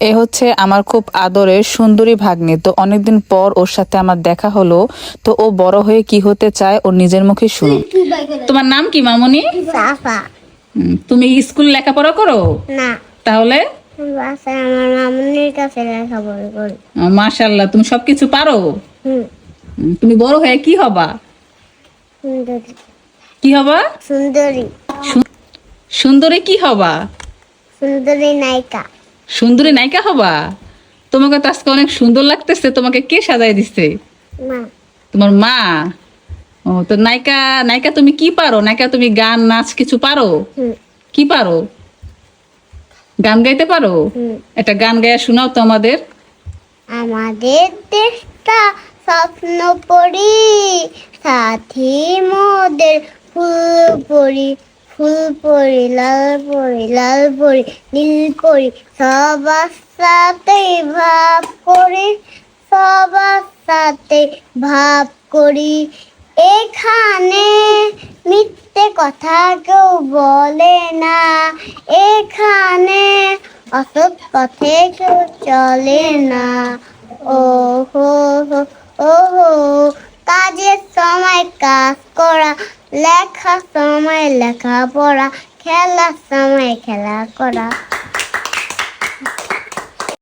এ হচ্ছে আমার খুব আদরের সুন্দরী ভাগ্নি। তো অনেকদিন পর ওর সাথে আমার দেখা হলো তো ও বড় হয়ে কি হতে চায় ওর নিজের মুখে শুনুন। তোমার নাম কি মামনি? তুমি স্কুল লেখাপড়া করো? না। তাহলে? মাশাল্লাহ তুমি সবকিছু পারো? তুমি বড় হয়ে কি হবা? কি হবা? সুন্দরী। সুন্দরী কি হবা? সুন্দরী নায়িকা। সুন্দরী নায়িকা হবা? তোমাকে তো আজকে অনেক সুন্দর লাগতেছে তোমাকে কে সাজাই দিছে? তোমার মা? ও তো নায়িকা নায়িকা তুমি কি পারো? নায়িকা তুমি গান নাচ কিছু পারো? কি পারো? গান গাইতে পারো? একটা গান গায়া শোনাও তো আমাদের। আমাদের দেশটা স্বপ্ন পড়ি সাথী মোদের ফুল পড়ি। ফুল পড়ি লাল পড়ি লাল পড়ি নীল পড়ি সবার সাথে ভাব করি সবার সাথে ভাব করি। এখানে মিথ্যে কথা কেউ বলে না, এখানে অসৎ পথে কেউ চলে না। ও হো ও হো কাজের সময় কাজ করা লেখার সময় লেখাপড়া খেলার সময় খেলা করা।